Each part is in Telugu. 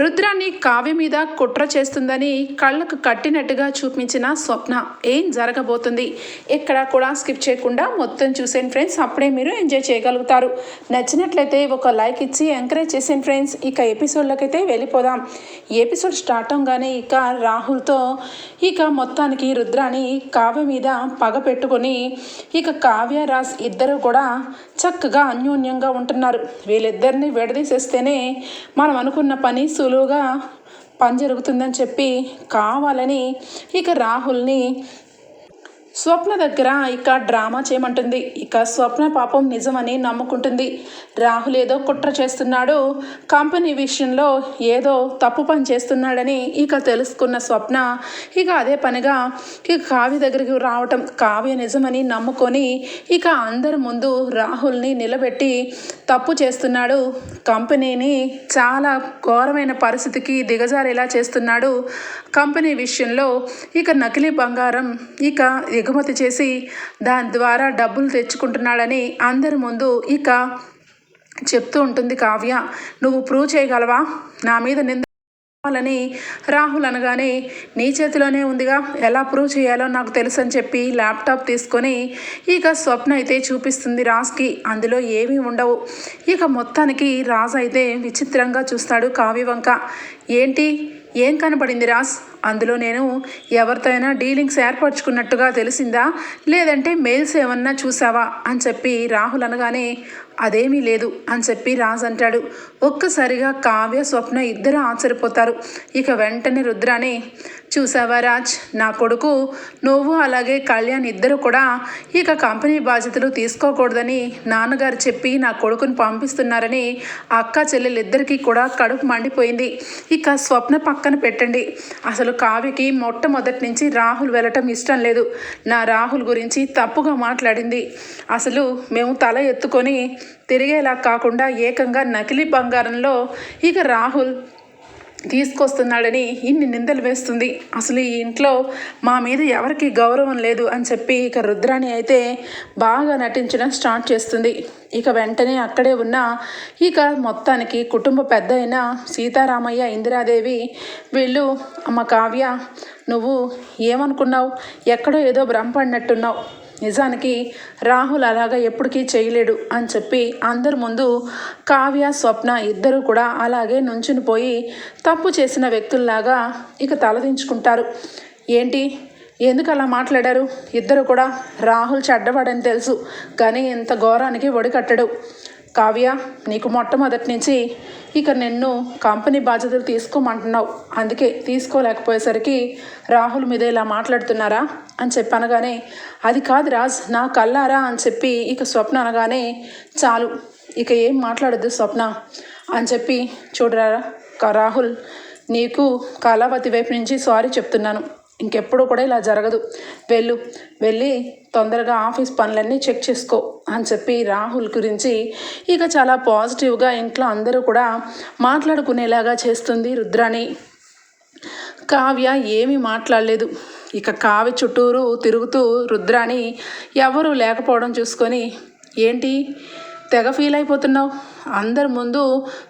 రుద్రాన్ని కావ్య మీద కుట్ర చేస్తుందని కళ్ళకు కట్టినట్టుగా చూపించిన స్వప్న ఏం జరగబోతుంది? ఎక్కడ కూడా స్కిప్ చేయకుండా మొత్తం చూసేయండి ఫ్రెండ్స్. అప్పుడే మీరు ఎంజాయ్ చేయగలుగుతారు. నచ్చినట్లయితే ఒక లైక్ ఇచ్చి ఎంకరేజ్ చేసేయండి ఫ్రెండ్స్. ఇక ఎపిసోడ్లోకి అయితే వెళ్ళిపోదాం ఎపిసోడ్ స్టార్ట్ అవగానే ఇక రాహుల్తో ఇక మొత్తానికి రుద్రాని కావ్య మీద పగ పెట్టుకొని ఇక కావ్య రాజ్ ఇద్దరు కూడా చక్కగా అన్యోన్యంగా ఉంటున్నారు. వీళ్ళిద్దరిని విడదీసేస్తేనే మనం అనుకున్న పని సులువుగా పని జరుగుతుందని చెప్పి కావాలని ఇక రాహుల్ని స్వప్న దగ్గర ఇక డ్రామా చేయమంటుంది. ఇక స్వప్న పాపం నిజమని నమ్ముకుంటుంది. రాహుల్ ఏదో కుట్ర చేస్తున్నాడు. కంపెనీ విషయంలో ఏదో తప్పు పని చేస్తున్నాడని ఇక తెలుసుకున్న స్వప్న ఇక అదే పనిగా ఇక కావ్య దగ్గరికి రావటం కావ్య నిజమని నమ్ముకొని ఇక అందరి ముందు రాహుల్ని నిలబెట్టి తప్పు చేస్తున్నాడు. కంపెనీని చాలా ఘోరమైన పరిస్థితికి దిగజారేలా చేస్తున్నాడు. కంపెనీ విషయంలో ఇక నకిలీ బంగారం ఇక ఎగుమతి చేసి దాని ద్వారా డబ్బులు తెచ్చుకుంటున్నాడని అందరి ముందు ఇక చెప్తూ ఉంటుంది కావ్య. నువ్వు ప్రూవ్ చేయగలవా? నా మీద నింద కావాలని రాహుల్ అనగానే నీ చేతిలోనే ఉందిగా. ఎలా ప్రూవ్ చేయాలో నాకు తెలుసు అని చెప్పి ల్యాప్టాప్ తీసుకొని ఇక స్వప్న అయితే చూపిస్తుంది రాజ్కి. అందులో ఏమీ ఉండవు. ఇక మొత్తానికి రాజ్ అయితే విచిత్రంగా చూస్తాడు కావ్య వంక ఏంటి? ఏం కనపడింది రాజ్? అందులో నేను ఎవరితో అయినా డీలింగ్స్ ఏర్పరచుకున్నట్టుగా తెలిసిందా? లేదంటే మెయిల్స్ ఏమన్నా చూసావా? అని చెప్పి రాహుల్ అనగానే అదేమీ లేదు అని చెప్పి రాజ్ అంటాడు. ఒక్కసారిగా కావ్య స్వప్న ఇద్దరు ఆశ్చర్యపోతారు. ఇక వెంటనే రుద్రాని చూసావా రాజ్? నా కొడుకు నువ్వు అలాగే కళ్యాణ్ ఇద్దరు కూడా ఇక కంపెనీ బాధ్యతలు తీసుకోకూడదని నాన్నగారు చెప్పి నా కొడుకుని పంపిస్తున్నారని అక్క చెల్లెలిద్దరికీ కూడా కడుపు మండిపోయింది. ఇక స్వప్న పక్కన పెట్టండి. అసలు కావ్యకి మొట్టమొదటి నుంచి రాహుల్ వెళ్ళటం ఇష్టం లేదు. నా రాహుల్ గురించి తప్పుగా మాట్లాడింది. అసలు మేము తల ఎత్తుకొని తిరిగేలా కాకుండా ఏకంగా నకిలీ బంగారంలో ఇక రాహుల్ తీసుకొస్తున్నాడని ఇన్ని నిందలు వేస్తుంది. అసలు ఈ ఇంట్లో మా మీద ఎవరికి గౌరవం లేదు అని చెప్పి ఇక రుద్రాణి అయితే బాగా నటించడం స్టార్ట్ చేస్తుంది. ఇక వెంటనే అక్కడే ఉన్న ఇక మొత్తానికి కుటుంబ పెద్ద అయిన సీతారామయ్య ఇందిరాదేవి వీళ్ళు అమ్మ కావ్య నువ్వు ఏమనుకున్నావు? ఎక్కడో ఏదో భ్రమపడినట్టున్నావు నిజానికి రాహుల్ అలాగా ఎప్పటికీ చేయలేడు అని చెప్పి అందరి ముందు కావ్య స్వప్న ఇద్దరూ కూడా అలాగే నుంచుని పోయి తప్పు చేసిన వ్యక్తుల్లాగా ఇక తలదించుకుంటారు. ఏంటి? ఎందుకు అలా మాట్లాడారు? ఇద్దరు కూడా రాహుల్ చెడ్డవాడని తెలుసు కానీ ఇంత ఘోరానికి ఒడికట్టడు. కావ్య నీకు మొట్టమొదటి నుంచి ఇక నిన్ను కంపెనీ బాధ్యతలు తీసుకోమంటున్నావు. అందుకే తీసుకోలేకపోయేసరికి రాహుల్ మీద ఇలా మాట్లాడుతున్నారా అని చెప్పి అనగానే అది కాదు రాజ్ నా కల్లారా అని చెప్పి ఇక స్వప్న అనగానే చాలు ఇక ఏం మాట్లాడద్దు స్వప్న అని చెప్పి చూడరా రాహుల్ నీకు కళావతి వైపు నుంచి సారీ చెప్తున్నాను. ఇంకెప్పుడు కూడా ఇలా జరగదు. వెళ్ళు వెళ్ళి తొందరగా ఆఫీస్ పనులన్నీ చెక్ చేసుకో అని చెప్పి రాహుల్ గురించి ఇక చాలా పాజిటివ్గా ఇంట్లో అందరూ కూడా మాట్లాడుకునేలాగా చేస్తుంది రుద్రాణి. కావ్య ఏమీ మాట్లాడలేదు. ఇక కావ్య చుట్టూరు తిరుగుతూ రుద్రాని ఎవరు లేకపోవడం చూసుకొని ఏంటి? తెగ ఫీల్ అయిపోతున్నావు? అందరి ముందు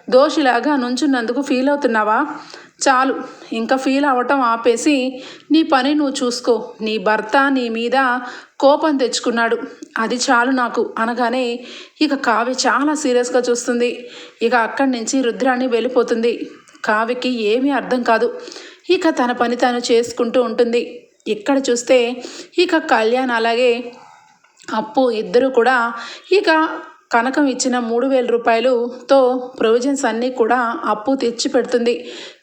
దోషిలాగా నుంచున్నందుకు ఫీల్ అవుతున్నావా? చాలు. ఇంకా ఫీల్ అవ్వటం ఆపేసి నీ పని నువ్వు చూసుకో. నీ భర్త నీ మీద కోపం తెచ్చుకున్నాడు. అది చాలు నాకు అనగానే ఇక కావ్య చాలా సీరియస్గా చూస్తుంది. ఇక అక్కడి నుంచి రుద్రాన్ని వెళ్ళిపోతుంది. కావ్యకి ఏమీ అర్థం కాదు. ఇక తన పని తాను చేసుకుంటూ ఉంటుంది. ఇక్కడ చూస్తే ఇక కళ్యాణ్ అలాగే అప్పు ఇద్దరు కూడా ఇక కనకం ఇచ్చిన మూడు వేల రూపాయలుతో ప్రొవిజన్స్ అన్నీ కూడా అప్పు తెచ్చి పెడుతుంది.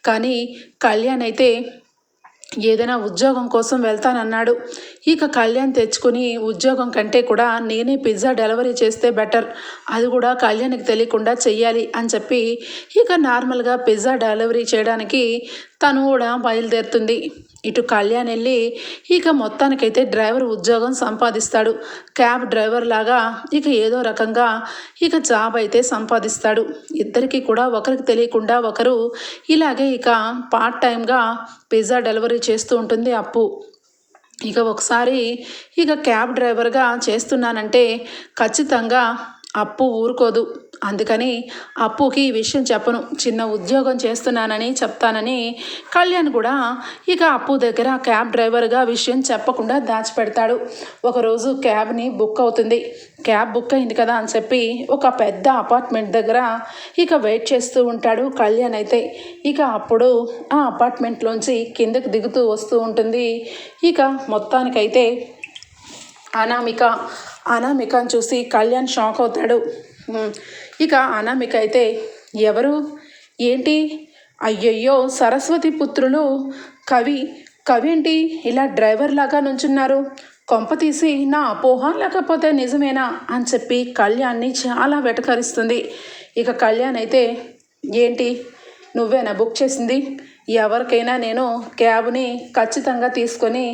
కానీ కళ్యాణ్ అయితే ఏదైనా ఉద్యోగం కోసం వెళ్తానన్నాడు. ఇక కళ్యాణ్ తెచ్చుకుని ఉద్యోగం కంటే కూడా నేనే పిజ్జా డెలివరీ చేస్తే బెటర్. అది కూడా కళ్యాణ్కి తెలియకుండా చెయ్యాలి అని చెప్పి ఇక నార్మల్గా పిజ్జా డెలివరీ చేయడానికి తను కూడా బయలుదేరుతుంది. ఇటు కళ్యాణ్ వెళ్ళి ఇక మొత్తానికైతే డ్రైవర్ ఉద్యోగం సంపాదిస్తాడు. క్యాబ్ డ్రైవర్ లాగా ఇక ఏదో రకంగా ఇక జాబ్ అయితే సంపాదిస్తాడు. ఇద్దరికి కూడా ఒకరికి తెలియకుండా ఒకరు ఇలాగే ఇక పార్ట్ టైంగా పిజ్జా డెలివరీ చేస్తూ ఉంటుంది అప్పు. ఇక ఒకసారి ఇక క్యాబ్ డ్రైవర్గా చేస్తున్నానంటే ఖచ్చితంగా అప్పు ఊరుకోదు. అందుకని అప్పుకి ఈ విషయం చెప్పను. చిన్న ఉద్యోగం చేస్తున్నానని చెప్తానని కళ్యాణ్ కూడా ఇక అప్పు దగ్గర క్యాబ్ డ్రైవర్గా విషయం చెప్పకుండా దాచిపెడతాడు. ఒకరోజు క్యాబ్ని బుక్ అవుతుంది. క్యాబ్ బుక్ అయింది కదా అని చెప్పి ఒక పెద్ద అపార్ట్మెంట్ దగ్గర ఇక వెయిట్ చేస్తూ ఉంటాడు కళ్యాణ్ అయితే. ఇక అప్పుడు ఆ అపార్ట్మెంట్లోంచి కిందకి దిగుతూ వస్తూ ఉంటుంది. ఇక మొత్తానికైతే అనామిక అనామికను చూసి కళ్యాణ్ షాక్ అవుతాడు. ఇక అనామిక అయితే ఎవరు? ఏంటి? అయ్యయ్యో సరస్వతి పుత్రులు కవి కవి ఏంటి ఇలా డ్రైవర్ లాగా నుంచున్నారు? కొంప తీసి నా అపోహ లేకపోతే నిజమేనా అని చెప్పి కళ్యాణ్ని చాలా వెటకరిస్తుంది. ఇక కళ్యాణ్ అయితే ఏంటి? నువ్వేనా బుక్ చేసింది? ఎవరికైనా నేను క్యాబ్ని ఖచ్చితంగా తీసుకొని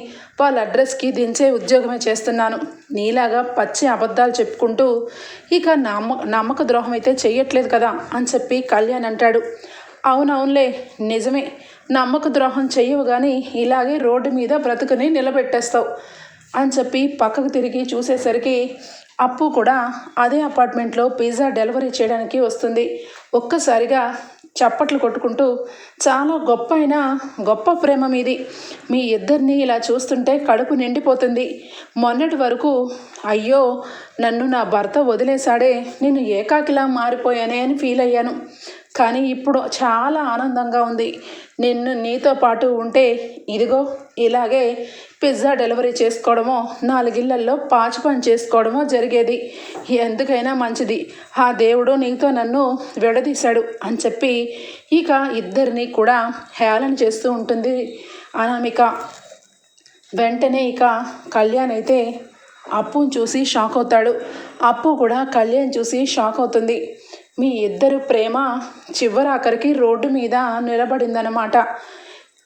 వాళ్ళ అడ్రస్కి దించే ఉద్యోగమే చేస్తున్నాను. నీలాగా పచ్చి అబద్ధాలు చెప్పుకుంటూ ఇక నమ్మ నమ్మక ద్రోహం అయితే చెయ్యట్లేదు కదా అని చెప్పి కళ్యాణ్ అంటాడు. అవునవునులే నిజమే. నమ్మక ద్రోహం చెయ్యవు కానీ ఇలాగే రోడ్డు మీద బ్రతుకుని నిలబెట్టేస్తావు అని చెప్పి పక్కకు తిరిగి చూసేసరికి అప్పు కూడా అదే అపార్ట్మెంట్లో పిజ్జా డెలివరీ చేయడానికి వస్తుంది. ఒక్కసారిగా చప్పట్లు కొట్టుకుంటూ చాలా గొప్ప అయిన గొప్ప ప్రేమ మీది. మీ ఇద్దరిని ఇలా చూస్తుంటే కడుపు నిండిపోతుంది. మొన్నటి వరకు అయ్యో నన్ను నా భర్త వదిలేశాడే నేను ఏకాకిలా మారిపోయానే అని ఫీల్ అయ్యాను కానీ ఇప్పుడు చాలా ఆనందంగా ఉంది. నిన్ను నీతో పాటు ఉంటే ఇదిగో ఇలాగే పిజ్జా డెలివరీ చేసుకోవడమో నాలుగిళ్ళల్లో పాచి పని చేసుకోవడమో జరిగేది. ఎందుకైనా మంచిది. ఆ దేవుడు నీతో నన్ను విడదీశాడు అని చెప్పి ఇక ఇద్దరిని కూడా హేళన చేస్తూ ఉంటుంది అనామిక. వెంటనే ఇక కళ్యాణ్ అయితే అప్పుని చూసి షాక్ అవుతాడు. అప్పు కూడా కళ్యాణ్ చూసి షాక్ అవుతుంది. మీ ఇద్దరు ప్రేమ చివరాఖరికి రోడ్డు మీద నిలబడిందనమాట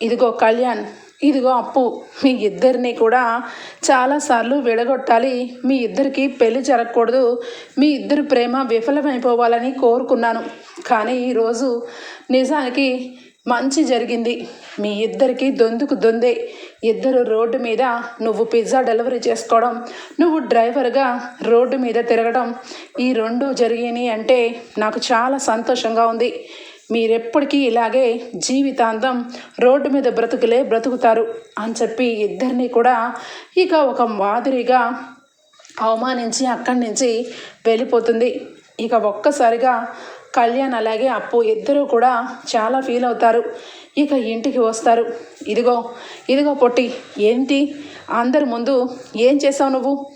ఇదిగో కళ్యాణ్ ఇదిగో అప్పు మీ ఇద్దరిని కూడా చాలాసార్లు విడగొట్టాలి. మీ ఇద్దరికి పెళ్ళి జరగకూడదు. మీ ఇద్దరు ప్రేమ విఫలమైపోవాలని కోరుకున్నాను. కానీ ఈరోజు నిజానికి మంచి జరిగింది. మీ ఇద్దరికి దొందుకు దొందే. ఇద్దరు రోడ్డు మీద నువ్వు పిజ్జా డెలివరీ చేసుకోవడం నువ్వు డ్రైవర్గా రోడ్డు మీద తిరగడం ఈ రెండు జరిగినాయి అంటే నాకు చాలా సంతోషంగా ఉంది. మీరెప్పటికీ ఇలాగే జీవితాంతం రోడ్డు మీద బ్రతుకులే బ్రతుకుతారు అని చెప్పి ఇద్దరిని కూడా ఇక ఒక మాదిరిగా అవమానించి అక్కడి నుంచి వెళ్ళిపోతుంది. ఇక ఒక్కసారిగా కళ్యాణ్ అలాగే అప్పు ఇద్దరూ కూడా చాలా ఫీల్ అవుతారు. ఇక ఇంటికి వస్తారు. ఇదిగో ఇదిగో పొట్టి ఏంటి? అందరి ముందు ఏం చేసావు నువ్వు?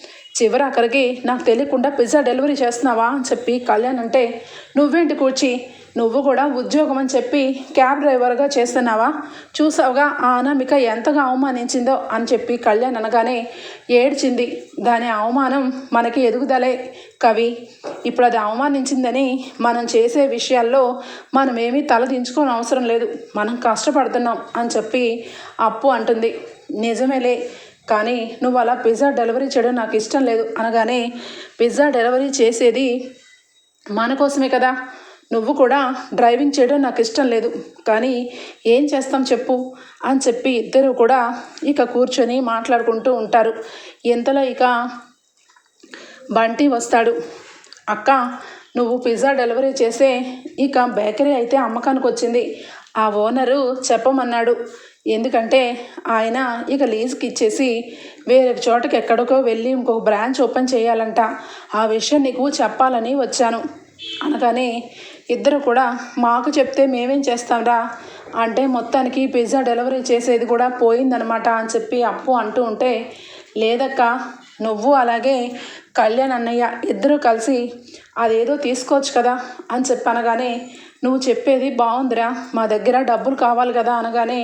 చివరి అక్కడికి నాకు తెలియకుండా పిజ్జా డెలివరీ చేస్తున్నావా అని చెప్పి కళ్యాణ్ అంటే నువ్వేంటి కూర్చి? నువ్వు కూడా ఉద్యోగం అని చెప్పి క్యాబ్ డ్రైవర్గా చేస్తున్నావా? చూసావుగా ఆ అనామిక ఎంతగా అవమానించిందో అని చెప్పి కళ్యాణ్ అనగానే ఏడ్చింది. దాని అవమానం మనకి ఎదుగుదలే. కవి ఇప్పుడు అది అవమానించిందని మనం చేసే విషయాల్లో మనం ఏమీ తలదించుకోని అవసరం లేదు. మనం కష్టపడుతున్నాం అని చెప్పి అప్పు అంటుంది. నిజమేలే కానీ నువ్వు అలా పిజ్జా డెలివరీ చేయడం నాకు ఇష్టం లేదు అనగానే పిజ్జా డెలివరీ చేసేది మన కోసమే కదా. నువ్వు కూడా డ్రైవింగ్ చేయడం నాకు ఇష్టం లేదు కానీ ఏం చేస్తాం చెప్పు అని చెప్పి ఇద్దరు కూడా ఇక కూర్చొని మాట్లాడుకుంటూ ఉంటారు. ఎంతలో ఇక బంటి వస్తాడు. అక్క నువ్వు పిజ్జా డెలివరీ చేసే ఇక బేకరీ అయితే అమ్మకానికి వచ్చింది ఆ ఓనరు చెప్పమన్నాడు. ఎందుకంటే ఆయన ఇక లీజ్కి ఇచ్చేసి వేరే చోటకి ఎక్కడికో వెళ్ళి ఇంకొక బ్రాంచ్ ఓపెన్ చేయాలంట. ఆ విషయం నీకు చెప్పాలని వచ్చాను. అనగానే ఇద్దరు కూడా మాకు చెప్తే మేమేం చేస్తాంరా? అంటే మొత్తానికి పిజ్జా డెలివరీ చేసేది కూడా పోయిందనమాట అని చెప్పి అప్పు అంటూ ఉంటే లేదక్క నువ్వు అలాగే కళ్యాణ్ అన్నయ్య ఇద్దరూ కలిసి అదేదో తీసుకోవచ్చు కదా అని చెప్పి అనగానే నువ్వు చెప్పేది బాగుందిరా మా దగ్గర డబ్బులు కావాలి కదా అనగానే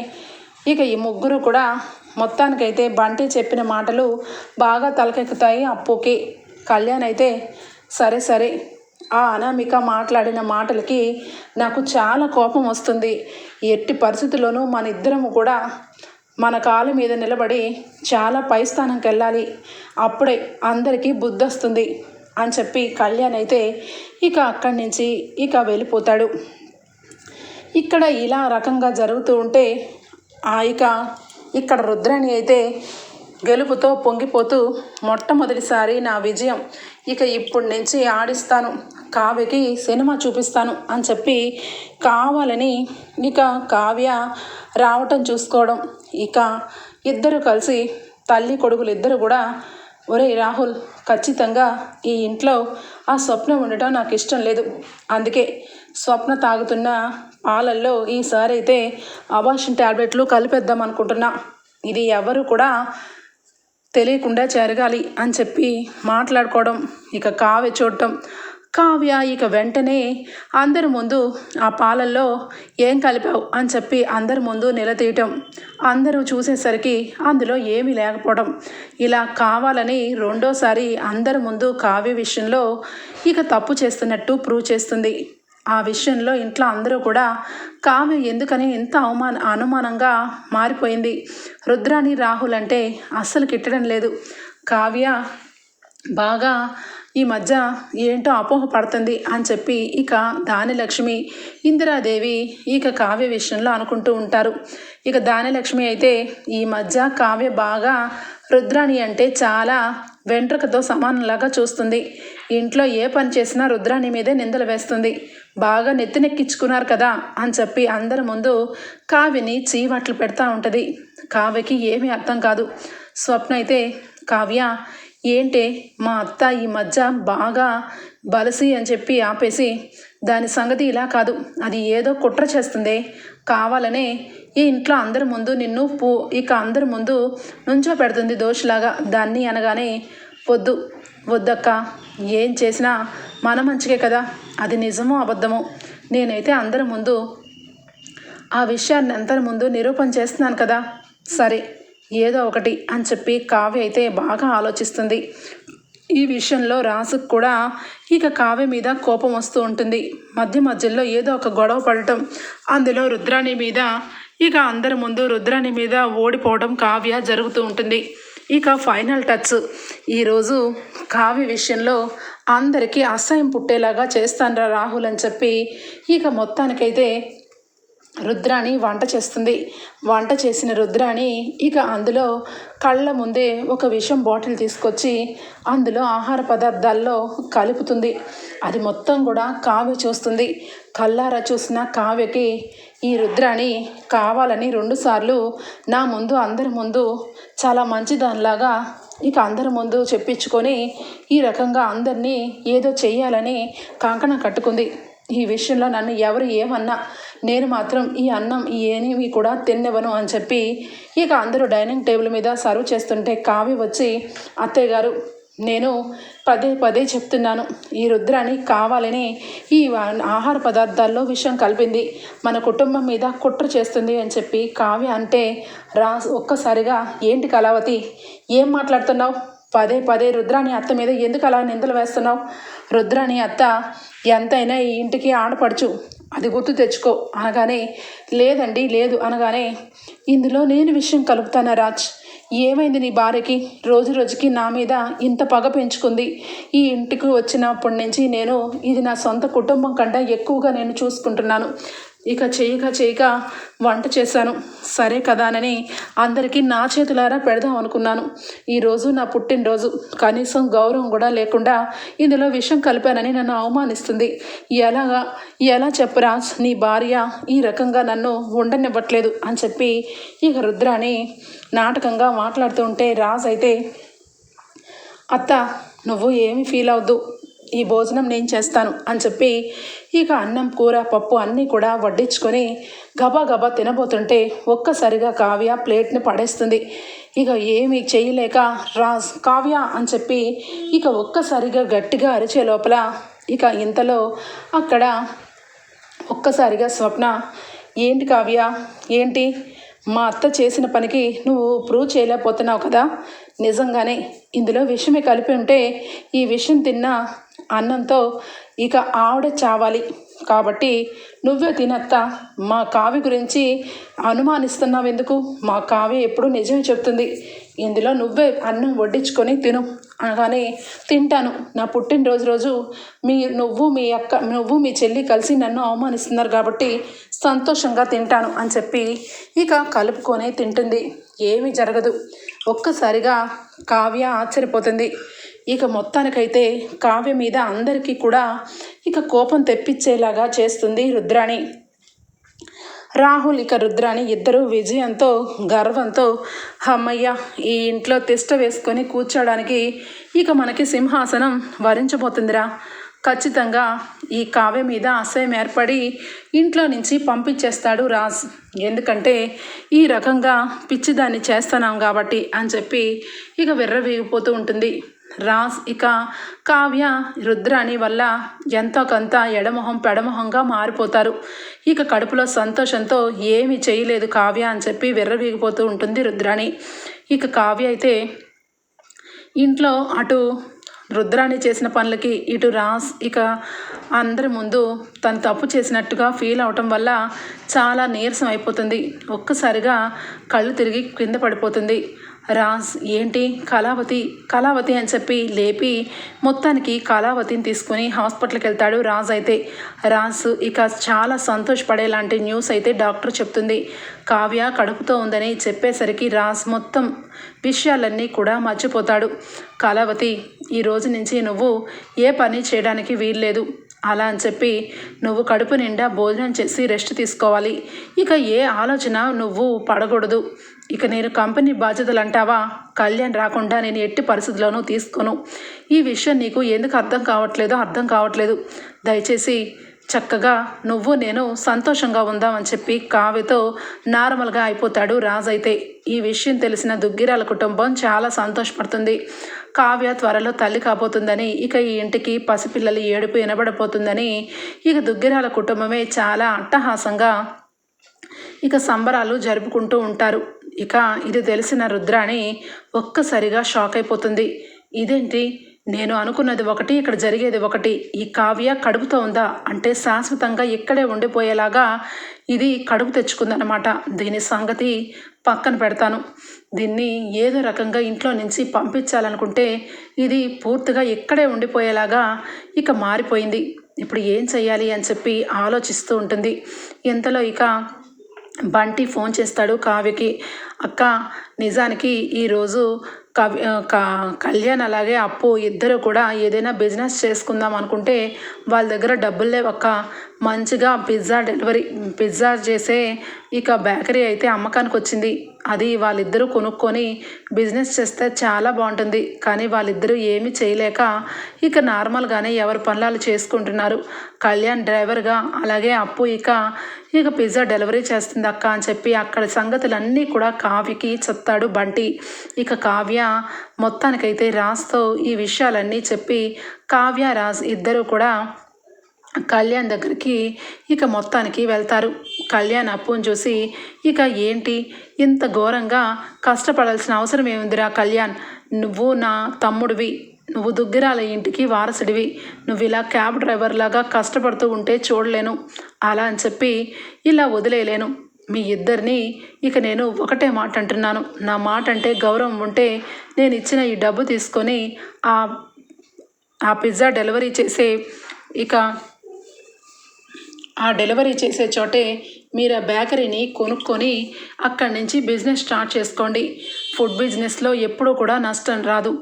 ఇక ఈ ముగ్గురు కూడా మొత్తానికైతే బంటి చెప్పిన మాటలు బాగా తలకెక్కుతాయి అప్పుకి. కళ్యాణ్ అయితే సరే సరే ఆ అనామిక మాట్లాడిన మాటలకి నాకు చాలా కోపం వస్తుంది. ఎట్టి పరిస్థితుల్లోనూ మన ఇద్దరము కూడా మన కాలు మీద నిలబడి చాలా పై స్థానంకి వెళ్ళాలి. అప్పుడే అందరికీ బుద్ధి వస్తుంది అని చెప్పి కళ్యాణ్ అయితే ఇక అక్కడి నుంచి ఇక వెళ్ళిపోతాడు. ఇక్కడ ఇలా రకంగా జరుగుతూ ఉంటే ఆ ఇక ఇక్కడ రుద్రాణి అయితే గెలుపుతో పొంగిపోతూ మొట్టమొదటిసారి నా విజయం ఇక ఇప్పటి నుంచి ఆడిస్తాను. కావ్యకి సినిమా చూపిస్తాను అని చెప్పి కావాలని ఇక కావ్య రావటం చూసుకోవడం. ఇక ఇద్దరు కలిసి తల్లి కొడుకులు ఇద్దరు కూడా ఒరే రాహుల్ ఖచ్చితంగా ఈ ఇంట్లో ఆ స్వప్నం ఉండటం నాకు ఇష్టం లేదు. అందుకే స్వప్న తాగుతున్న పాలల్లో ఈసారి అయితే అబాషన్ ట్యాబ్లెట్లు కలిపేద్దాం అనుకుంటున్నా. ఇది ఎవరు కూడా తెలియకుండా జరగాలి అని చెప్పి మాట్లాడుకోవడం ఇక కావ్య చూడటం. కావ్య ఇక వెంటనే అందరి ముందు ఆ పాలల్లో ఏం కలిపావు? అని చెప్పి అందరి ముందు నిలదీయటం అందరూ చూసేసరికి అందులో ఏమీ లేకపోవడం. ఇలా కావాలని రెండోసారి అందరి ముందు కావ్య విషయంలో ఇక తప్పు చేస్తున్నట్టు ప్రూవ్ చేస్తుంది. ఆ విషయంలో ఇంట్లో అందరూ కూడా కావ్య ఎందుకని ఎంత అవమాన అనుమానంగా మారిపోయింది? రుద్రాని రాహుల్ అంటే అస్సలు కిట్టడం లేదు. కావ్య బాగా ఈ మధ్య ఏంటో అపోహ పడుతుంది అని చెప్పి ఇక దానిలక్ష్మి ఇందిరాదేవి ఇక కావ్య విషయంలో అనుకుంటూ ఉంటారు. ఇక దానిలక్ష్మి అయితే ఈ మధ్య కావ్య బాగా రుద్రాణి అంటే చాలా వెంట్రుకతో సమానంలాగా చూస్తుంది. ఇంట్లో ఏ పని చేసినా రుద్రాణి మీదే నిందలు వేస్తుంది. బాగా నెత్తినెక్కించుకున్నారు కదా అని చెప్పి అందరి ముందు కావ్యని చీవాట్లు పెడతా ఉంటుంది. కావ్యకి ఏమీ అర్థం కాదు. స్వప్న అయితే కావ్య ఏంటే మా అత్త ఈ మధ్య బాగా బలసి అని చెప్పి ఆపేసి దాని సంగతి ఇలా కాదు అది ఏదో కుట్ర చేస్తుంది. కావాలనే ఈ ఇంట్లో అందరి ముందు నిన్ను పూ ఇక అందరి ముందు నుంచో పెడుతుంది దోషులాగా. దాన్ని అనగానే వద్దు వద్దక్క ఏం చేసినా మన మంచికే కదా అది నిజమో అబద్ధమో? నేనైతే అందరి ముందు ఆ విషయాన్ని అందరి ముందు నిరూపణ చేస్తున్నాను కదా. సరే. ఏదో ఒకటి అని చెప్పి కావ్య అయితే బాగా ఆలోచిస్తుంది. ఈ విషయంలో రాసుకు కూడా ఇక కావ్య మీద కోపం వస్తూ ఉంటుంది. మధ్య మధ్యలో ఏదో ఒక గొడవ పడటం అందులో రుద్రాణి మీద ఇక అందరి ముందు రుద్రాణి మీద ఓడిపోవడం కావ్య జరుగుతూ ఉంటుంది. ఇక ఫైనల్ టచ్. ఈరోజు కావ్య విషయంలో అందరికీ అసహ్యం పుట్టేలాగా చేస్తాను రాహుల్ అని చెప్పి ఇక మొత్తానికైతే రుద్రాణి వంట చేస్తుంది. వంట చేసిన రుద్రాణి ఇక అందులో కళ్ళ ముందే ఒక విషం బాటిల్ తీసుకొచ్చి అందులో ఆహార పదార్థాల్లో కలుపుతుంది. అది మొత్తం కూడా కావ్య చూస్తుంది. కల్లారా చూసిన కావ్యకి ఈ రుద్రాణి కావాలని రెండుసార్లు నా ముందు అందరి ముందు చాలా మంచిదానిలాగా ఇక అందరి ముందు చెప్పించుకొని ఈ రకంగా అందరినీ ఏదో చేయాలని కాంకణం కట్టుకుంది. ఈ విషయంలో నన్ను ఎవరు ఏమన్నా నేను మాత్రం ఈ అన్నం ఈ ఏనేమి కూడా తిన్నవను అని చెప్పి ఇక అందరూ డైనింగ్ టేబుల్ మీద సర్వ్ చేస్తుంటే కావి వచ్చి అత్తయ్య గారు నేను పదే పదే చెప్తున్నాను ఈ రుద్రాని కావాలని ఈ ఆహార పదార్థాల్లో విషయం కలిపింది మన కుటుంబం మీద కుట్ర చేస్తుంది అని చెప్పి కావ్య అంటే రా ఒక్కసారిగా ఏంటి కళావతి ఏం మాట్లాడుతున్నావు? పదే పదే రుద్రాని అత్త మీద ఎందుకు అలా నిందలు వేస్తున్నావు? రుద్రాని అత్త ఎంతైనా ఈ ఇంటికి ఆడపడుచు. అది గుర్తు తెచ్చుకో. అనగానే లేదండి లేదు. అనగానే ఇందులో నేను విషయం కలుపుతానా రాజ్? ఏమైంది నీ భార్యకి? రోజు రోజుకి నా మీద ఇంత పగ పెంచుకుంది. ఈ ఇంటికి వచ్చినప్పటి నుంచి నేను ఇది నా సొంత కుటుంబం కంటే ఎక్కువగా నేను చూసుకుంటున్నాను. ఇక చేయక చేయక వంట చేశాను. సరే కదానని అందరికీ నా చేతులారా పెడదాం అనుకున్నాను. ఈరోజు నా పుట్టినరోజు. కనీసం గౌరవం కూడా లేకుండా ఇందులో విషం కలిపానని నన్ను అవమానిస్తుంది. ఎలాగా? ఎలా చెప్పరా? నీ భార్య ఈ రకంగా నన్ను ఉండనివ్వట్లేదు అని చెప్పి ఇక రుద్రాని నాటకంగా మాట్లాడుతూ ఉంటే రాజ్ అయితే అత్త నువ్వు ఏమి ఫీల్ అవద్దు. ఈ భోజనం నేను చేస్తాను అని చెప్పి ఇక అన్నం కూర పప్పు అన్నీ కూడా వడ్డించుకొని గబా గబా తినబోతుంటే ఒక్కసారిగా కావ్య ప్లేట్ని పడేస్తుంది. ఇక ఏమి చేయలేక రాజ్ కావ్య అని చెప్పి ఇక ఒక్కసారిగా గట్టిగా అరిచే లోపల ఇక ఇంతలో అక్కడ ఒక్కసారిగా స్వప్న ఏంటి కావ్య? ఏంటి? మా అత్త చేసిన పనికి నువ్వు ప్రూవ్ చేయలేకపోతున్నావు కదా? నిజంగానే ఇందులో విషమే కలిపి ఉంటే ఈ విషయం తిన్న అన్నంతో ఇక ఆవిడ చావాలి. కాబట్టి నువ్వే తినత్త. మా కావి గురించి అనుమానిస్తున్నావు ఎందుకు? మా కావి ఎప్పుడు నిజమే చెప్తుంది. ఇందులో నువ్వే అన్నం వడ్డించుకొని తిను అనగానే తింటాను. నా పుట్టినరోజు రోజు మీ నువ్వు మీ అక్క నువ్వు మీ చెల్లి కలిసి నన్ను అవమానిస్తున్నారు కాబట్టి సంతోషంగా తింటాను అని చెప్పి ఇక కలుపుకొని తింటుంది. ఏమీ జరగదు. ఒక్కసారిగా కావ్య ఆశ్చర్యపోతుంది. ఇక మొత్తానికైతే కావ్య మీద అందరికీ కూడా ఇక కోపం తెప్పించేలాగా చేస్తుంది రుద్రాణి. రాహుల్ ఇక రుద్రాని ఇద్దరు విజయంతో గర్వంతో అమ్మయ్య ఈ ఇంట్లో తిష్ట వేసుకొని కూర్చోడానికి ఇక మనకి సింహాసనం వరించబోతుందిరా. ఖచ్చితంగా ఈ కావ్య మీద అసహ్యం ఏర్పడి ఇంట్లో నుంచి పంపించేస్తాడు రాజ్. ఎందుకంటే ఈ రకంగా పిచ్చిదాన్ని చేస్తున్నాం కాబట్టి అని చెప్పి ఇక విర్రవీగిపోతూ ఉంటుంది. రాజ్ ఇక కావ్య రుద్రాణి వల్ల ఎంతో కొంత ఎడమొహం పెడమొహంగా మారిపోతారు. ఇక కడుపులో సంతోషంతో ఏమీ చేయలేదు కావ్య అని చెప్పి విర్రవీగిపోతూ ఉంటుంది రుద్రాణి. ఇక కావ్య అయితే ఇంట్లో అటు రుద్రాణి చేసిన పనులకి ఇటు రాస్ ఇక అందరి ముందు తను తప్పు చేసినట్టుగా ఫీల్ అవటం వల్ల చాలా నీరసం అయిపోతుంది. ఒక్కసారిగా కళ్ళు తిరిగి కింద పడిపోతుంది. రాజ్ ఏంటి? కళావతి కళావతి అని చెప్పి లేపి మొత్తానికి కళావతిని తీసుకుని హాస్పిటల్కి వెళ్తాడు రాజ్ అయితే. రాజ్ ఇక చాలా సంతోషపడేలాంటి న్యూస్ అయితే డాక్టర్ చెప్తుంది. కావ్య కడుపుతో ఉందని చెప్పేసరికి రాజ్ మొత్తం విషయాలన్నీ కూడా మర్చిపోతాడు. కళావతి ఈ రోజు నుంచి నువ్వు ఏ పని చేయడానికి వీల్లేదు. అలా అని చెప్పి నువ్వు కడుపు నిండా భోజనం చేసి రెస్ట్ తీసుకోవాలి. ఇక ఏ ఆలోచన నువ్వు పడకూడదు. ఇక నేను కంపెనీ బాధ్యతలు అంటావా కళ్యాణ్ రాకుండా నేను ఎట్టి పరిస్థితుల్లోనూ తీసుకోను. ఈ విషయం నీకు ఎందుకు అర్థం కావట్లేదో అర్థం కావట్లేదు. దయచేసి చక్కగా నువ్వు నేను సంతోషంగా ఉందామని చెప్పి కావ్యతో నార్మల్గా అయిపోతాడు రాజైతే అయితే. ఈ విషయం తెలిసిన దుగ్గిరాల కుటుంబం చాలా సంతోషపడుతుంది. కావ్య త్వరలో తల్లి కాబోతుందని ఇక ఈ ఇంటికి పసిపిల్లలు ఏడుపు వినబడిపోతుందని ఇక దుగ్గిరాల కుటుంబమే చాలా అట్టహాసంగా ఇక సంబరాలు జరుపుకుంటూ ఉంటారు. ఇక ఇది తెలిసిన రుద్రాణి ఒక్కసారిగా షాక్ అయిపోతుంది. ఇదేంటి? నేను అనుకున్నది ఒకటి ఇక్కడ జరిగేది ఒకటి. ఈ కావ్య కడుపుతో ఉందా? అంటే శాశ్వతంగా ఇక్కడే ఉండిపోయేలాగా ఇది కడుపు తెచ్చుకుందనమాట దీని సంగతి పక్కన పెడతాను. దీన్ని ఏదో రకంగా ఇంట్లో నుంచి పంపించాలనుకుంటే ఇది పూర్తిగా ఇక్కడే ఉండిపోయేలాగా ఇక మారిపోయింది. ఇప్పుడు ఏం చేయాలి అని చెప్పి ఆలోచిస్తూ ఉంటుంది. ఎంతలో ఇక బంటి ఫోన్ చేస్తాడు కావ్యకి అక్క నిజానికి ఈరోజు కవి కళ్యాణ్ అలాగే అప్పు ఇద్దరు కూడా ఏదైనా బిజినెస్ చేసుకుందాం అనుకుంటే వాళ్ళ దగ్గర డబ్బులు లేవక్క మంచిగా పిజ్జా డెలివరీ పిజ్జా చేసే ఇక బేకరీ అయితే అమ్మకానికి వచ్చింది. అది వాళ్ళిద్దరూ కొనుక్కొని బిజినెస్ చేస్తే చాలా బాగుంటుంది. కానీ వాళ్ళిద్దరూ ఏమీ చేయలేక ఇక నార్మల్గానే ఎవరి పనులు చేసుకుంటున్నారు. కళ్యాణ్ డ్రైవర్గా అలాగే అప్పు ఇక ఇక పిజ్జా డెలివరీ చేస్తుంది అక్క అని చెప్పి అక్కడ సంగతులన్నీ కూడా కావ్యకి చెప్తాడు బంటి. ఇక కావ్య మొత్తానికైతే రాజ్తో ఈ విషయాలన్నీ చెప్పి కావ్య రాజ్ ఇద్దరు కూడా కళ్యాణ్ దగ్గరికి ఇక మొత్తానికి వెళ్తారు. కళ్యాణ్ అప్పుని చూసి ఇక ఏంటి? ఇంత ఘోరంగా కష్టపడాల్సిన అవసరం ఏముందిరా కళ్యాణ్? నువ్వు నా తమ్ముడివి. నువ్వు దుగ్గిరాల ఇంటికి వారసుడివి. నువ్వు ఇలా క్యాబ్ డ్రైవర్ లాగా కష్టపడుతూ ఉంటే చూడలేను అలా అని చెప్పి ఇలా వదిలేయలేను. మీ ఇద్దరిని ఇక నేను ఒకటే మాట అంటున్నాను. నా మాట అంటే గౌరవం ఉంటే నేను ఇచ్చిన ఈ డబ్బు తీసుకొని ఆ ఆ పిజ్జా డెలివరీ చేసే ఇక ఆ డెలివరీ చేసే చోటే మీరు ఆ బేకరీని కొనుక్కొని అక్కడి నుంచి బిజినెస్ స్టార్ట్ చేసుకోండి. ఫుడ్ బిజినెస్లో ఎప్పుడూ కూడా నష్టం రాదు.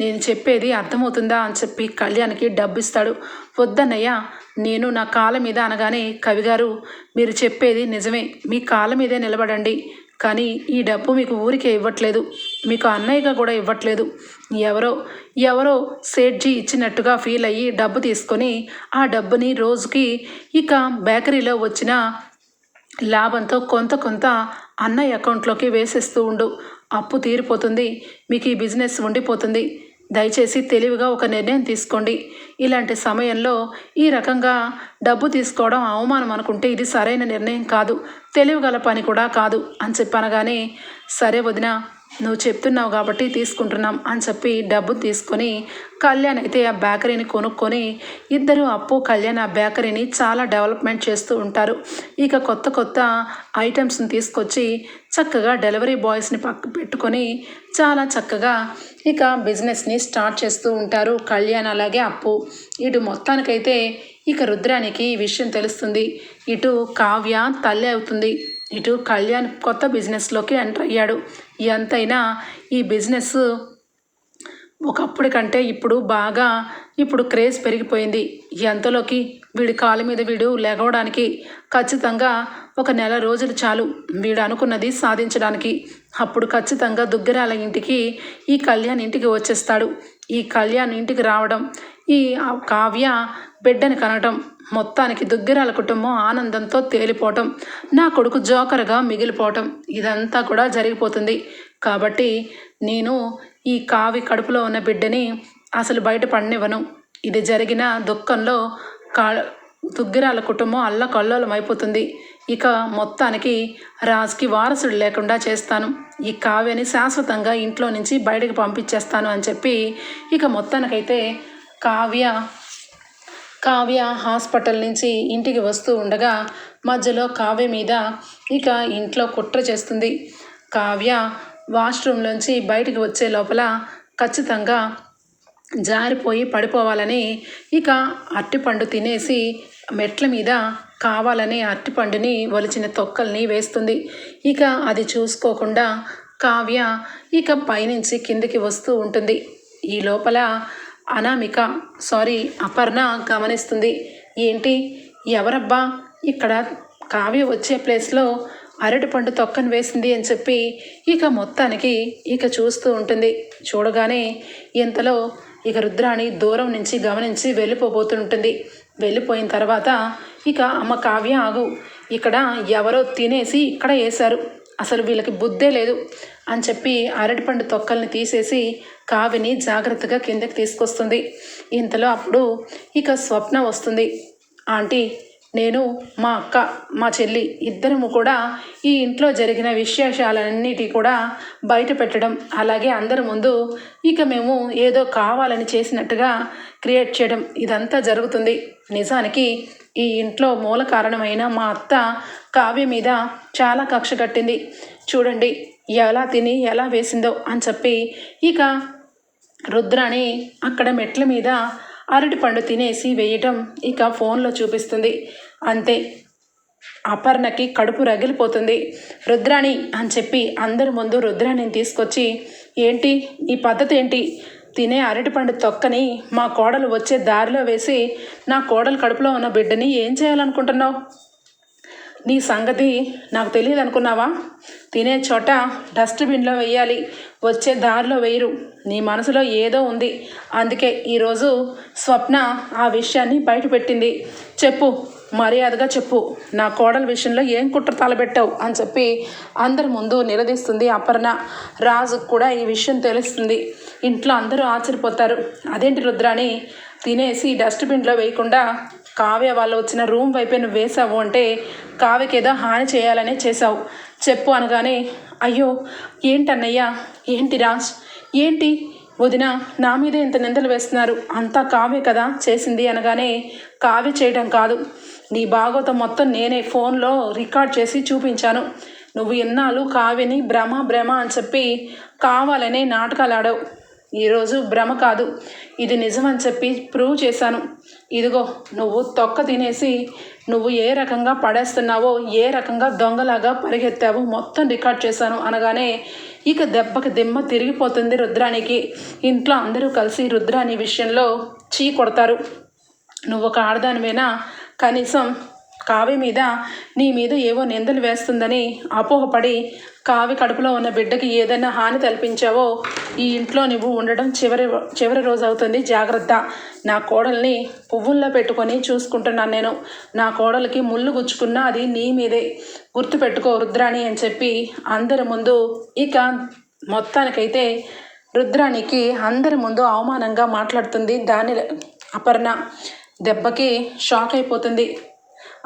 నేను చెప్పేది అర్థమవుతుందా అని చెప్పి కళ్యాణ్కి డబ్బు ఇస్తాడు వద్దన్నయ్య నేను నా కాళ్ళ మీద అనగానే కవిగారు మీరు చెప్పేది నిజమే. మీ కాళ్ళ మీదే నిలబడండి. కానీ ఈ డబ్బు మీకు ఊరికే ఇవ్వట్లేదు. మీకు అన్నయ్యగా కూడా ఇవ్వట్లేదు. ఎవరో ఎవరో సేట్జీ ఇచ్చినట్టుగా ఫీల్ అయ్యి డబ్బు తీసుకొని ఆ డబ్బుని రోజుకి ఇక బేకరీలో వచ్చిన లాభంతో కొంత కొంత అన్నయ్య అకౌంట్లోకి వేసేస్తూ ఉండు. అప్పు తీరిపోతుంది. మీకు ఈ బిజినెస్ ఉండిపోతుంది. దయచేసి తెలివిగా ఒక నిర్ణయం తీసుకోండి. ఇలాంటి సమయంలో ఈ రకంగా డబ్బు తీసుకోవడం అవమానం అనుకుంటే ఇది సరైన నిర్ణయం కాదు. తెలివిగల పని కూడా కాదు అని చెప్పనగానే సరే వదిన నువ్వు చెప్తున్నావు కాబట్టి తీసుకుంటున్నాం అని చెప్పి డబ్బు తీసుకొని కళ్యాణ్ అయితే ఆ బేకరీని కొనుక్కొని ఇద్దరు అప్పు కళ్యాణ్ ఆ బేకరీని చాలా డెవలప్మెంట్ చేస్తూ ఉంటారు. ఇక కొత్త కొత్త ఐటమ్స్ని తీసుకొచ్చి చక్కగా డెలివరీ బాయ్స్ని పక్క పెట్టుకొని చాలా చక్కగా ఇక బిజినెస్ని స్టార్ట్ చేస్తూ ఉంటారు కళ్యాణ్ అలాగే అప్పు. ఇటు మొత్తానికైతే ఇక రుద్రానికి ఈ విషయం తెలుస్తుంది. ఇటు కావ్య తల్లి అవుతుంది. ఇటు కళ్యాణ్ కొత్త బిజినెస్లోకి ఎంటర్ అయ్యాడు. ఎంతైనా ఈ బిజినెస్ ఒకప్పుడు కంటే ఇప్పుడు బాగా ఇప్పుడు క్రేజ్ పెరిగిపోయింది. ఎంతలోకి వీడి కాళ్ళ మీద వీడు లెగవడానికి ఖచ్చితంగా ఒక నెల రోజులు చాలు వీడు అనుకున్నది సాధించడానికి. అప్పుడు ఖచ్చితంగా దుగ్గరాల ఇంటికి ఈ కళ్యాణ్ ఇంటికి వచ్చేస్తాడు. ఈ కళ్యాణ్ ఇంటికి రావడం ఈ కావ్య బిడ్డని కనటం మొత్తానికి దుగ్గిరాల కుటుంబం ఆనందంతో తేలిపోవటం నా కొడుకు జోకర్గా మిగిలిపోవటం ఇదంతా కూడా జరిగిపోతుంది. కాబట్టి నేను ఈ కావి కడుపులో ఉన్న బిడ్డని అసలు బయట పడనివ్వను ఇది జరిగిన దుఃఖంలో కా దుగ్గిరాల కుటుంబం అల్లకల్లోలం అయిపోతుంది. ఇక మొత్తానికి రాజుకి వారసుడు లేకుండా చేస్తాను. ఈ కావ్యని శాశ్వతంగా ఇంట్లో నుంచి బయటకు పంపించేస్తాను అని చెప్పి ఇక మొత్తానికైతే కావ్య కావ్య హాస్పిటల్ నుంచి ఇంటికి వస్తూ ఉండగా మధ్యలో కావ్య మీద ఇక ఇంట్లో కుట్ర చేస్తుంది. కావ్య వాష్రూమ్లోంచి బయటికి వచ్చే లోపల ఖచ్చితంగా జారిపోయి పడిపోవాలని ఇక అరటిపండు తినేసి మెట్ల మీద కావాలని అరటిపండుని ఒలిచిన తొక్కల్ని వేస్తుంది. ఇక అది చూసుకోకుండా కావ్య ఇక పైనుంచి కిందికి వస్తూ ఉంటుంది. ఈ లోపల అనామిక సారీ అపర్ణ గమనిస్తుంది. ఏంటి? ఎవరబ్బా? ఇక్కడ కావ్య వచ్చే ప్లేస్లో అరటిపండు తొక్కను వేసింది అని చెప్పి ఇక మొత్తానికి ఇక చూస్తూ ఉంటుంది. చూడగానే ఇంతలో ఇక రుద్రాణి దూరం నుంచి గమనించి వెళ్ళిపోబోతుంటుంది. వెళ్ళిపోయిన తర్వాత ఇక అమ్మ కావ్య ఆగు. ఇక్కడ ఎవరో తినేసి ఇక్కడ వేశారు. అసలు వీళ్ళకి బుద్ధే లేదు అని చెప్పి అరటిపండు తొక్కల్ని తీసేసి కావిని జాగ్రత్తగా కిందకి తీసుకొస్తుంది. ఇంతలో అప్పుడు ఇక స్వప్న వస్తుంది. ఆంటీ నేను మా అక్క మా చెల్లి ఇద్దరము కూడా ఈ ఇంట్లో జరిగిన విశేషాలన్నిటి కూడా బయట పెట్టడం అలాగే అందరి ముందు ఇక మేము ఏదో కావాలని చేసినట్టుగా క్రియేట్ చేయడం ఇదంతా జరుగుతుంది. నిజానికి ఈ ఇంట్లో మూల కారణమైన మా అత్త కావ్య మీద చాలా కక్ష కట్టింది. చూడండి ఎలా తిని ఎలా వేసిందో అని చెప్పి ఇక రుద్రాణి అక్కడ మెట్ల మీద అరటిపండు తినేసి వేయటం ఇక ఫోన్లో చూపిస్తుంది. అంతే. అపర్ణకి కడుపు రగిలిపోతుంది. రుద్రాణి అని చెప్పి అందరి ముందు రుద్రాణిని తీసుకొచ్చి ఏంటి? ఈ పద్ధతి ఏంటి? తినే అరటిపండు తొక్కని మా కోడలు వచ్చే దారిలో వేసి నా కోడలు కడుపులో ఉన్న బిడ్డని ఏం చేయాలనుకుంటున్నావు? నీ సంగతి నాకు తెలియదు అనుకున్నావా? తినే చోట డస్ట్బిన్లో వేయాలి వచ్చే దారిలో వేయరు నీ మనసులో ఏదో ఉంది. అందుకే ఈరోజు స్వప్న ఆ విషయాన్ని బయటపెట్టింది. చెప్పు మర్యాదగా చెప్పు. నా కోడల విషయంలో ఏం కుట్ర తలబెట్టావు అని చెప్పి అందరి ముందు నిలదీస్తుంది అపర్ణ. రాజుకు కూడా ఈ విషయం తెలుస్తుంది. ఇంట్లో అందరూ ఆశ్చర్యపోతారు. అదేంటి రుద్రాని తినేసి డస్ట్బిన్లో వేయకుండా కావ్య వాళ్ళు వచ్చిన రూమ్ వైపే నువ్వు వేసావు అంటే కావ్యకి ఏదో హాని చేయాలనే చేసావు చెప్పు అనగానే అయ్యో ఏంటన్నయ్యా? ఏంటి రాజ్? ఏంటి? వదిన నా మీద ఇంత నిందలు వేస్తున్నారు. అంతా కావ్య కదా చేసింది అనగానే కావ్య చేయడం కాదు. నీ భాగవతం మొత్తం నేనే ఫోన్లో రికార్డ్ చేసి చూపించాను. నువ్వు ఎన్నాళ్ళు కావ్యని భ్రమ భ్రమ అని చెప్పి కావాలనే నాటకాలు ఆడావు. ఈరోజు భ్రమ కాదు. ఇది నిజమని చెప్పి ప్రూవ్ చేశాను. ఇదిగో నువ్వు తొక్క తినేసి నువ్వు ఏ రకంగా పడేస్తున్నావో ఏ రకంగా దొంగలాగా పరిగెత్తావో మొత్తం రికార్డ్ చేశాను అనగానే ఇక దెబ్బకి దిమ్మ తిరిగిపోతుంది రుద్రానికి. ఇంట్లో అందరూ కలిసి రుద్రాని విషయంలో చీ కొడతారు. నువ్వు ఒక ఆడదానివేనా? కనీసం కావి మీద నీ మీద ఏవో నిందలు వేస్తుందని అపోహపడి కావి కడుపులో ఉన్న బిడ్డకి ఏదైనా హాని తలపించావో ఈ ఇంట్లో నువ్వు ఉండడం చివరి చివరి రోజు అవుతుంది. జాగ్రత్త. నా కోడల్ని పువ్వుల్లో పెట్టుకొని చూసుకుంటున్నాను నేను. నా కోడలికి ముళ్ళు గుచ్చుకున్నా అది నీ మీదే. గుర్తుపెట్టుకో రుద్రాణి అని చెప్పి అందరి ముందు ఇక మొత్తానికైతే రుద్రానికి అందరి ముందు అవమానంగా మాట్లాడుతుంది దాని అపర్ణ. దెబ్బకి షాక్ అయిపోతుంది.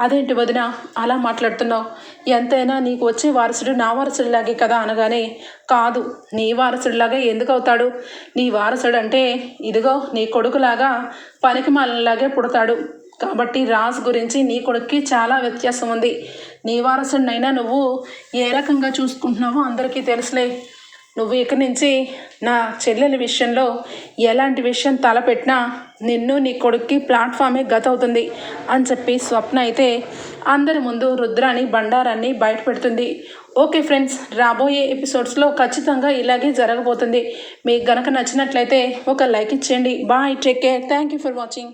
అదేంటి వదిన అలా మాట్లాడుతున్నావు? ఎంతైనా నీకు వచ్చే వారసుడు నా వారసుడిలాగే కదా అనగానే కాదు నీ వారసుడిలాగా ఎందుకు అవుతాడు నీ వారసుడు అంటే ఇదిగో నీ కొడుకులాగా పనికిమాలలాగే పుడతాడు. కాబట్టి రాజు గురించి నీ కొడుక్కి చాలా వ్యత్యాసం ఉంది. నీ వారసుడినైనా నువ్వు ఏ రకంగా చూసుకుంటున్నావో అందరికీ తెలుసులే. నువ్వు ఇక్కడి నుంచి నా చెల్లెల విషయంలో ఎలాంటి విషయం తలపెట్టినా నిన్ను నీ కొడుక్కి ప్లాట్ఫామే గత అవుతుంది అని చెప్పి స్వప్న అయితే అందరి ముందు రుద్రాని బండారాన్ని బయట పెడుతుంది ఓకే ఫ్రెండ్స్ రాబోయే ఎపిసోడ్స్లో ఖచ్చితంగా ఇలాగే జరగబోతుంది. మీకు గనక నచ్చినట్లయితే ఒక లైక్ ఇచ్చేయండి. Bye take care. Thank you for watching.